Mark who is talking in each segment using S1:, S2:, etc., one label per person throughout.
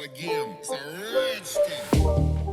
S1: again. It's a rich thing.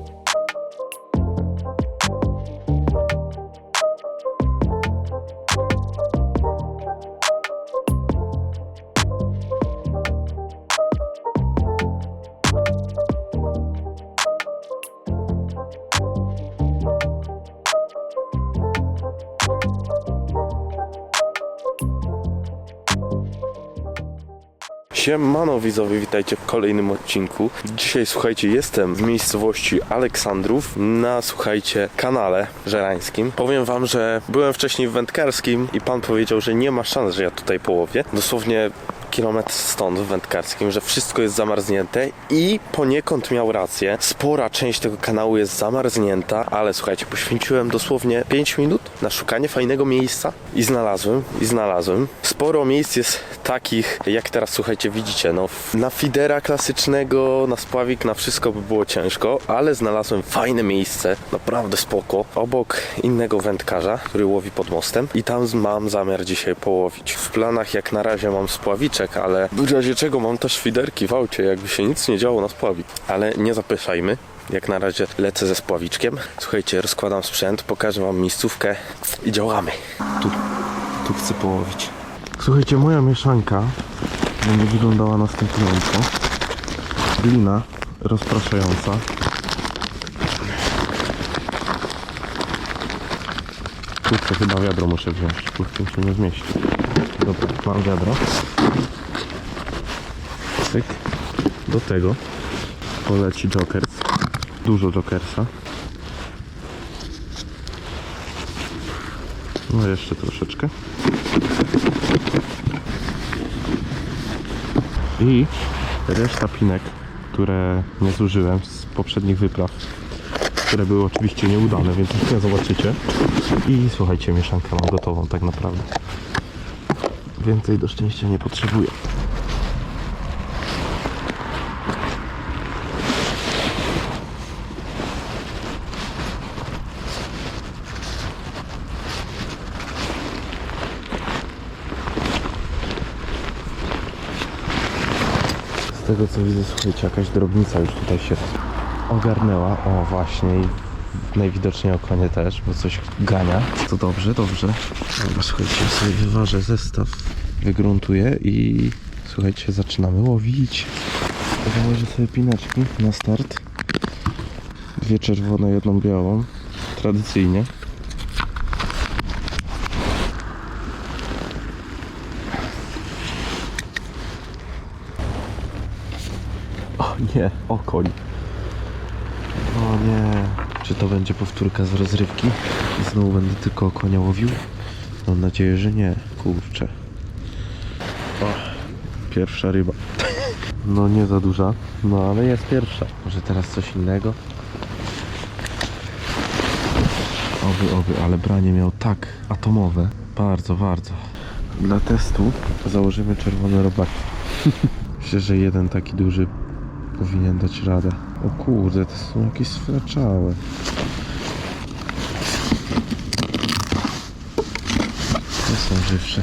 S2: Siemano widzowie, witajcie w kolejnym odcinku. Dzisiaj słuchajcie, jestem w miejscowości Aleksandrów na słuchajcie kanale żerańskim. Powiem wam, że byłem wcześniej w wędkarskim i pan powiedział, że nie ma szans, że ja tutaj połowię. Dosłownie kilometr stąd w wędkarskim, że wszystko jest zamarznięte i poniekąd miał rację. Spora część tego kanału jest zamarznięta, ale słuchajcie, poświęciłem dosłownie 5 minut na szukanie fajnego miejsca i znalazłem, i znalazłem. Sporo miejsc jest takich, jak teraz słuchajcie, widzicie, no na fidera klasycznego, na spławik, na wszystko by było ciężko, ale znalazłem fajne miejsce, naprawdę spoko, obok innego wędkarza, który łowi pod mostem i tam mam zamiar dzisiaj połowić. W planach jak na razie mam ale w razie czego mam też fiderki w aucie, jakby się nic nie działo na spławik. Ale nie zapyszajmy. Jak na razie lecę ze spławiczkiem. Słuchajcie, rozkładam sprzęt, pokażę wam miejscówkę i działamy. Tu, tu chcę połowić. Słuchajcie, moja mieszanka będzie wyglądała następująco. Glina rozpraszająca. Kurczę, chyba wiadro muszę wziąć. Kurczę, się nie zmieści. Dobra, mam wiadro. Do tego poleci jokers. Dużo jokersa. No jeszcze troszeczkę. I reszta pinek, które nie zużyłem z poprzednich wypraw, które były oczywiście nieudane, więc już nie zobaczycie. I słuchajcie, mieszankę mam gotową tak naprawdę. Więcej do szczęścia nie potrzebuję. Tego co widzę, słuchajcie, jakaś drobnica już tutaj się ogarnęła. O, właśnie i najwidoczniej okonie też, bo coś gania. To dobrze, dobrze. Dobra, słuchajcie, sobie wyważę zestaw, wygruntuję i słuchajcie, zaczynamy łowić. Założę sobie pineczki na start. Dwie czerwone, jedną białą. Tradycyjnie. O nie, okoń. O nie. Czy to będzie powtórka z rozrywki? I znowu będę tylko konia łowił? Mam nadzieję, że nie. Kurczę. O, pierwsza ryba. No nie za duża, no ale jest pierwsza. Może teraz coś innego? Oby, oby, ale branie miał tak atomowe. Bardzo, bardzo. Dla testu założymy czerwone robaki. Myślę, że jeden taki duży powinien dać radę. O kurde, to są jakieś sfraczałe. Te są żywsze.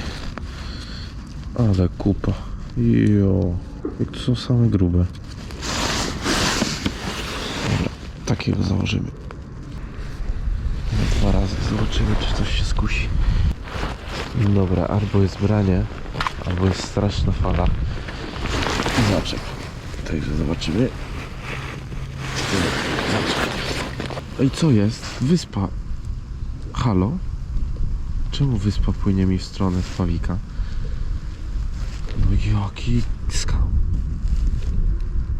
S2: Ale kupa. Jo. Jak to są same grube. Dobra, takiego założymy. Na Dwa razy zobaczymy, czy coś się skusi. Dobra, albo jest branie, albo jest straszna fala. Zaczep. Także zobaczymy. Ej, co jest? Wyspa. Halo? Czemu wyspa płynie mi w stronę spawika? No jaki skał.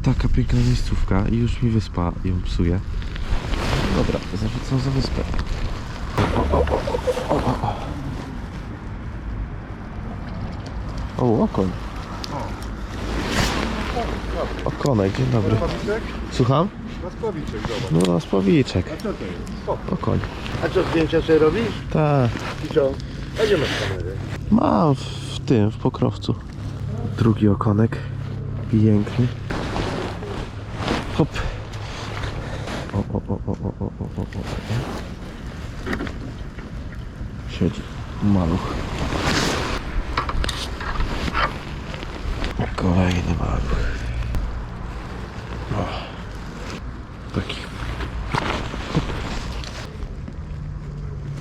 S2: Taka piękna miejscówka i już mi wyspa ją psuje. Dobra, zarzucam za wyspę. O, o, o, o, o, o. O, okoń. Okonek, dzień dobry. Słucham?
S3: Na spawiczek, zobacz.
S2: No na spławiczek.
S3: A co to jest? Spoko.
S2: Okoń.
S3: A co, zdjęcia sobie robisz?
S2: Tak.
S3: I co? A gdzie masz kamerę?
S2: Mam w tym, w pokrowcu. Drugi okonek. Piękny. Hop. O, o, o, o, o, o, o, o, o, o. Siedzi. Maluch. Kolejny mały. O. Taki.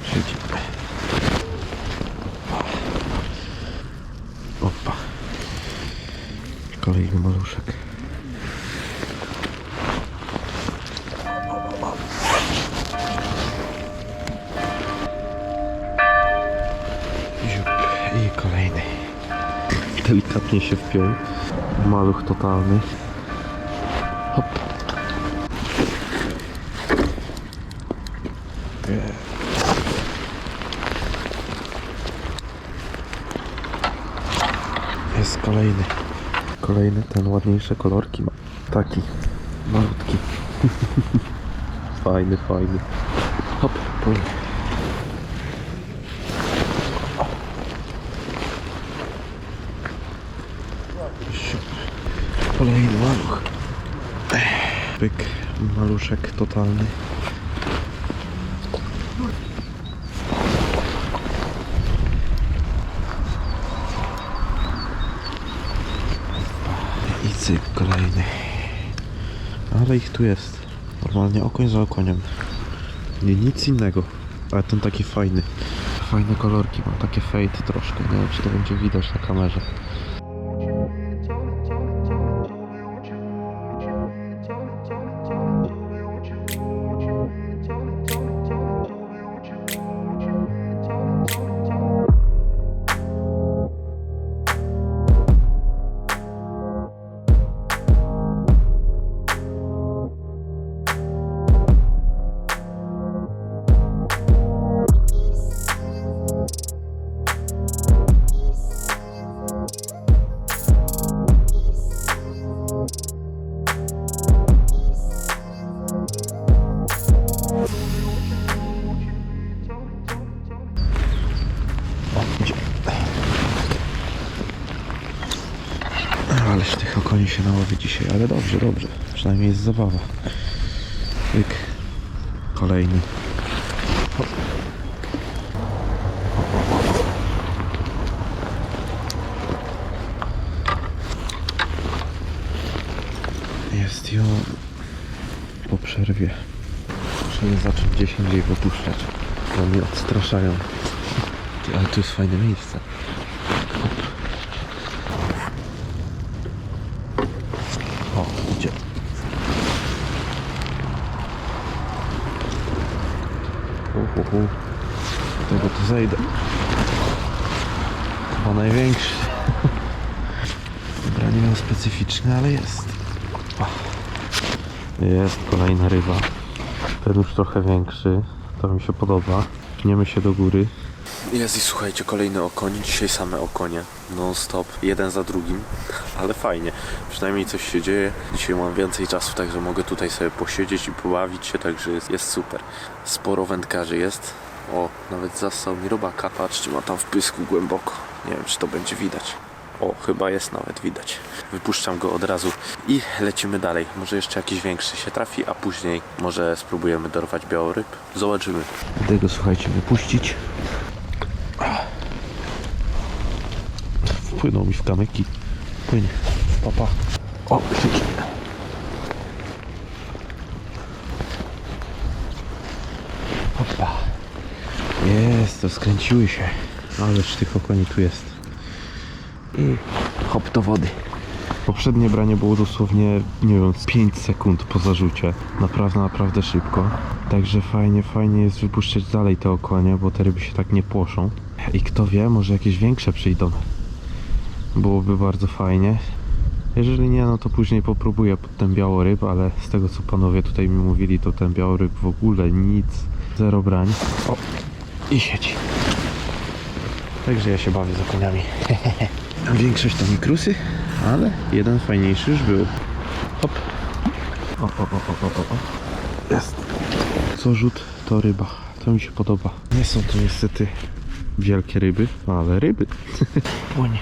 S2: Siedzi. Opa. Kolejny maluszek. Delikatnie się wpiął. Maluch totalny. Hop. Jest kolejny. Kolejny, ten ładniejsze kolorki ma. Taki. Malutki. fajny, fajny. Hop, płynie. Siup. Kolejny maluch. Byk, maluszek totalny. I cyk kolejny. Ale ich tu jest. Normalnie okoń za okoniem. Nie nic innego. Ale ten taki fajny. Fajne kolorki, mam takie fade troszkę. Nie wiem czy to będzie widać na kamerze. Dzisiaj, ale dobrze, dobrze. Przynajmniej jest zabawa. Pyk. Kolejny. Jest ją po przerwie. Muszę je zacząć gdzieś indziej wypuszczać. Bo mnie odstraszają. Ale tu jest fajne miejsce. Hop. O, idzie. Hu. Tego tu zejdę. Chyba największy. Dobra, nie miał specyficzny, ale jest. Jest kolejna ryba. Ten już trochę większy. To mi się podoba. Pniemy się do góry. Jest i słuchajcie, kolejny okoń. Dzisiaj same okonie. Non stop. Jeden za drugim. Ale fajnie. Przynajmniej coś się dzieje. Dzisiaj mam więcej czasu, także mogę tutaj sobie posiedzieć i pobawić się, także jest, jest super. Sporo wędkarzy jest. O, nawet zastał mi robaka. Patrzcie, ma tam w pysku głęboko. Nie wiem, czy to będzie widać. O, chyba jest nawet widać. Wypuszczam go od razu i lecimy dalej. Może jeszcze jakiś większy się trafi, a później może spróbujemy dorwać białoryb. Zobaczymy. Idę go, słuchajcie, wypuścić. Wpłynął mi w kamyki. Płynie. Papa. O, siedzi. Opa. Jest, to skręciły się. Ależ tych okoni tu jest. I hop do wody. Poprzednie branie było dosłownie, nie wiem, z 5 sekund po zarzucie. Naprawdę, naprawdę szybko. Także fajnie, fajnie jest wypuszczać dalej te okonie, bo te ryby się tak nie płoszą. I kto wie, może jakieś większe przyjdą. Byłoby bardzo fajnie. Jeżeli nie, no to później popróbuję pod ten białoryb, ale z tego co panowie tutaj mi mówili, to ten białoryb w ogóle nic, zero brań. O, i sieci. Także ja się bawię z okoniami. Większość to mikrusy, ale jeden fajniejszy już był. Hop. O, o, o, o, o, o. Jest. Co rzut, to ryba. To mi się podoba. Nie są to niestety wielkie ryby, ale ryby. Płoń.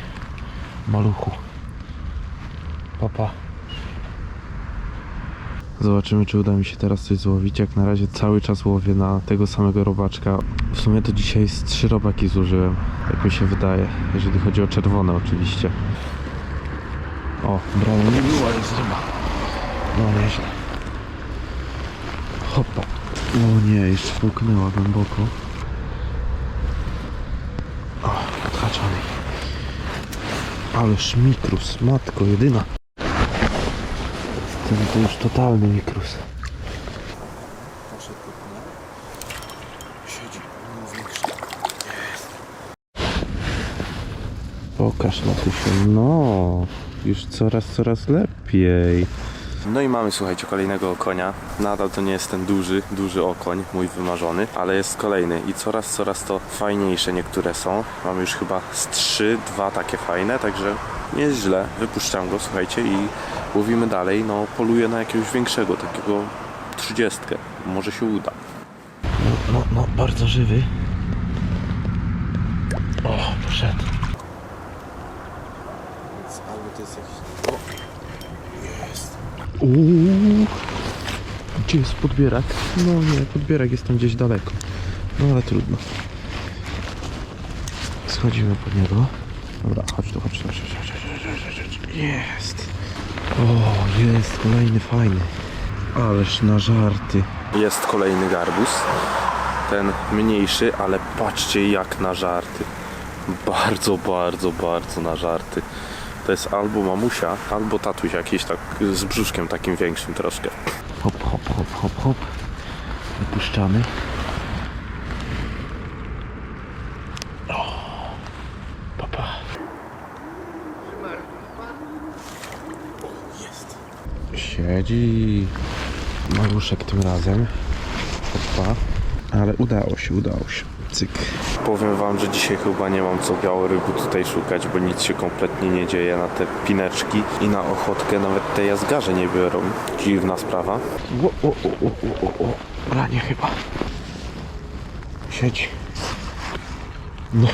S2: Maluchu. Papa. Zobaczymy, czy uda mi się teraz coś złowić. Jak na razie cały czas łowię na tego samego robaczka. W sumie to dzisiaj z trzy robaki zużyłem, jak mi się wydaje. Jeżeli chodzi o czerwone oczywiście. O, brawo, nie była, jest ryba. No nieźle. Hopa. O nie, jeszcze połknęła głęboko. O, odhaczony. Ależ mikrus, matko jedyna. Ten to już totalny mikrus. Pokaż na się. No, już coraz, coraz lepiej. No i mamy, słuchajcie, kolejnego konia. Nadal to nie jest ten duży, duży okoń, mój wymarzony, ale jest kolejny i coraz, coraz to fajniejsze niektóre są. Mamy już chyba z trzy, dwa takie fajne, także nie jest źle. Wypuszczam go, słuchajcie, i łowimy dalej. No, poluję na jakiegoś większego, takiego trzydziestkę. Może się uda. No, no, no, bardzo żywy. O, poszedł. Albo to jest jakiś... O, jest. Uuu. Gdzie jest podbierak? No nie, podbierak jest tam gdzieś daleko. No ale trudno. Schodzimy pod niego. Dobra, chodź tu, chodź tu, chodź, chodź, chodź, chodź. Jest. O, jest kolejny fajny. Ależ na żarty. Jest kolejny garbus. Ten mniejszy, ale patrzcie jak na żarty. Bardzo, bardzo, bardzo na żarty. To jest albo mamusia, albo tatuś jakiś tak z brzuszkiem takim większym troszkę. Hop, hop, hop, hop, hop. Wypuszczamy. Siedzi. Maluszek tym razem. Hopa. Ale udało się, udało się. Cyk. Powiem wam, że dzisiaj chyba nie mam co białorybu tutaj szukać, bo nic się kompletnie nie dzieje na te pineczki i na ochotkę nawet te jazgarze nie biorą. Dziwna sprawa. O, o, o, o, o, o. Ranie chyba. Siedź. No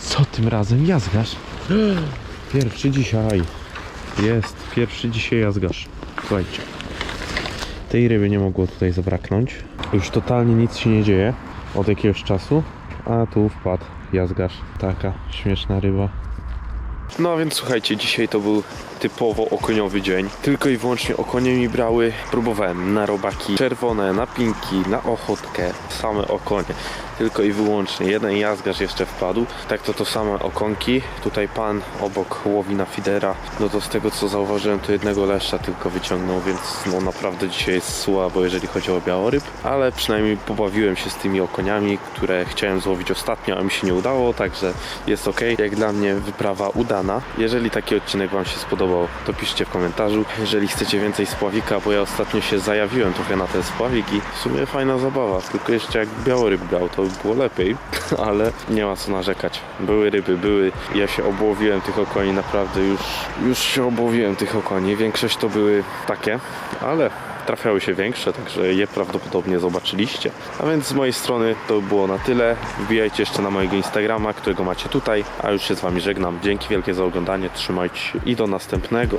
S2: co tym razem jazgarz? Pierwszy dzisiaj. Jest, pierwszy dzisiaj jazgarz. Słuchajcie. Tej ryby nie mogło tutaj zabraknąć. Już totalnie nic się nie dzieje od jakiegoś czasu, a tu wpadł jazgarz. Taka śmieszna ryba. No więc słuchajcie, dzisiaj to był typowo okoniowy dzień. Tylko i wyłącznie okonie mi brały. Próbowałem na robaki czerwone, na pinki, na ochotkę, same okonie. Tylko i wyłącznie. Jeden jazgarz jeszcze wpadł. Tak to to same okonki. Tutaj pan obok łowi na fidera. No to z tego co zauważyłem, to jednego leszcza tylko wyciągnął, więc no naprawdę dzisiaj jest słabo, jeżeli chodzi o białoryb. Ale przynajmniej pobawiłem się z tymi okoniami, które chciałem złowić ostatnio, a mi się nie udało, także jest ok. Jak dla mnie wyprawa udana. Jeżeli taki odcinek Wam się spodobał, to piszcie w komentarzu. Jeżeli chcecie więcej spławika, bo ja ostatnio się zajawiłem trochę na ten spławik i w sumie fajna zabawa. Tylko jeszcze jak białoryb brał, to by było lepiej, ale nie ma co narzekać. Były ryby, były. Ja się obłowiłem tych okoni, naprawdę już, już się obłowiłem tych okoni. Większość to były takie, ale trafiały się większe, także je prawdopodobnie zobaczyliście. A więc z mojej strony to by było na tyle. Wbijajcie jeszcze na mojego Instagrama, którego macie tutaj, a już się z Wami żegnam. Dzięki wielkie za oglądanie, trzymajcie się i do następnego.